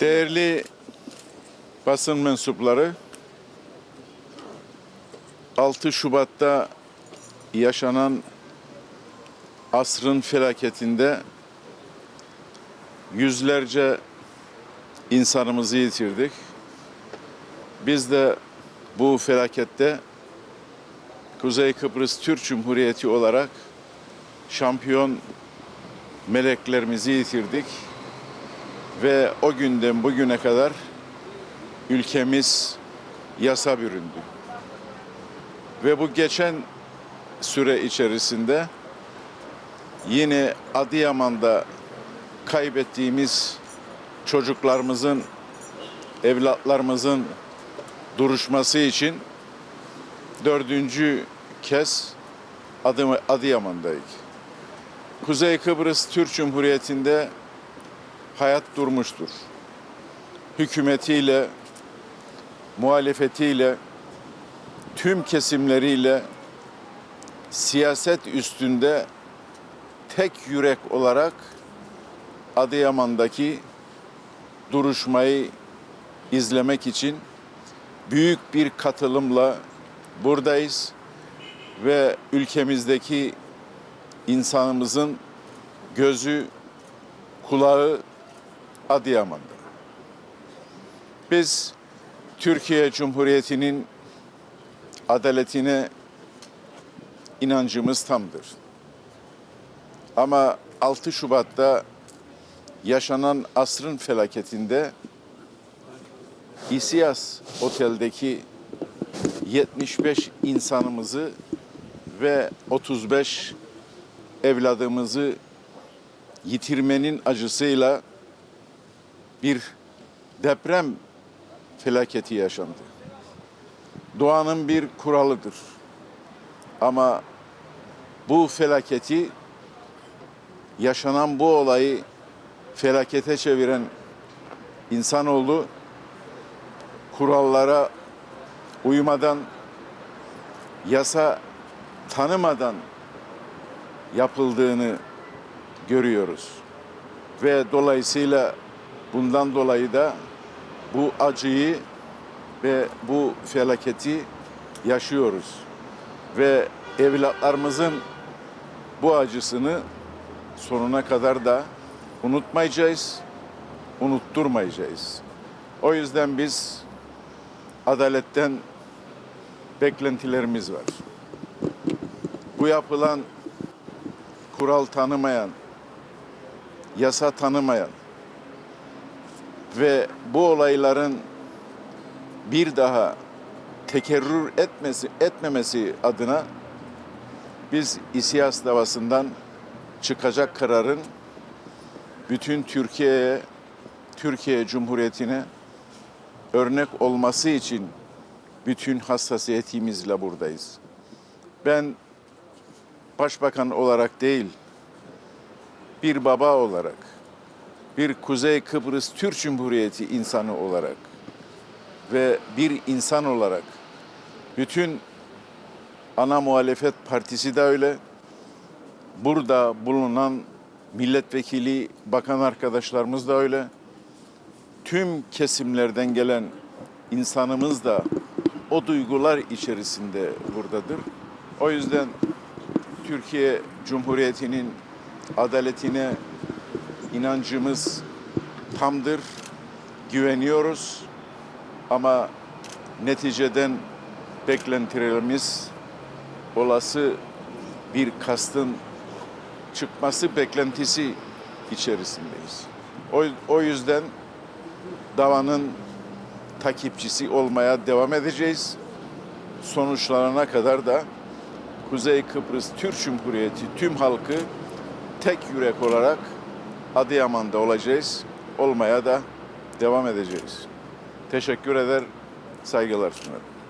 Değerli basın mensupları, 6 Şubat'ta yaşanan asrın felaketinde yüzlerce insanımızı yitirdik. Biz de bu felakette Kuzey Kıbrıs Türk Cumhuriyeti olarak şampiyon meleklerimizi yitirdik ve o günden bugüne kadar ülkemiz yasa büründü. Ve bu geçen süre içerisinde yine Adıyaman'da kaybettiğimiz çocuklarımızın, evlatlarımızın duruşması için dördüncü kez Adı- Adıyaman'dayız. Kuzey Kıbrıs Türk Cumhuriyeti'nde hayat durmuştur. Hükümetiyle, muhalefetiyle, tüm kesimleriyle siyaset üstünde tek yürek olarak Adıyaman'daki duruşmayı izlemek için büyük bir katılımla buradayız ve ülkemizdeki insanımızın gözü, kulağı Adıyaman'da. Biz Türkiye Cumhuriyeti'nin adaletine inancımız tamdır. Ama 6 Şubat'ta yaşanan asrın felaketinde İSİAS Otel'deki 75 insanımızı ve 35 evladımızı yitirmenin acısıyla bir deprem felaketi yaşandı. Doğanın bir kuralıdır. Ama bu felaketi yaşanan bu olayı felakete çeviren insanoğlu kurallara uymadan yasa tanımadan yapıldığını görüyoruz. Ve dolayısıyla bundan dolayı da bu acıyı ve bu felaketi yaşıyoruz. Ve evlatlarımızın bu acısını sonuna kadar da unutmayacağız, unutturmayacağız. O yüzden biz adaletten beklentilerimiz var. Bu yapılan kural tanımayan, yasa tanımayan ve bu olayların bir daha tekerrür etmesi etmemesi adına biz İSİAS davasından çıkacak kararın bütün Türkiye'ye, Türkiye Cumhuriyeti'ne örnek olması için bütün hassasiyetimizle buradayız. Ben başbakan olarak değil, bir baba olarak, bir Kuzey Kıbrıs Türk Cumhuriyeti insanı olarak ve bir insan olarak bütün ana muhalefet partisi de öyle, burada bulunan milletvekili, bakan arkadaşlarımız da öyle, tüm kesimlerden gelen insanımız da o duygular içerisinde buradadır. O yüzden Türkiye Cumhuriyeti'nin adaletine inancımız tamdır, güveniyoruz ama neticeden beklentilerimiz olası bir kastın çıkması beklentisi içerisindeyiz. O, o yüzden davanın takipçisi olmaya devam edeceğiz. Sonuçlarına kadar da Kuzey Kıbrıs Türk Cumhuriyeti tüm halkı tek yürek olarak Adıyaman'da olacağız. Olmaya da devam edeceğiz. Teşekkür eder, saygılar sunarım.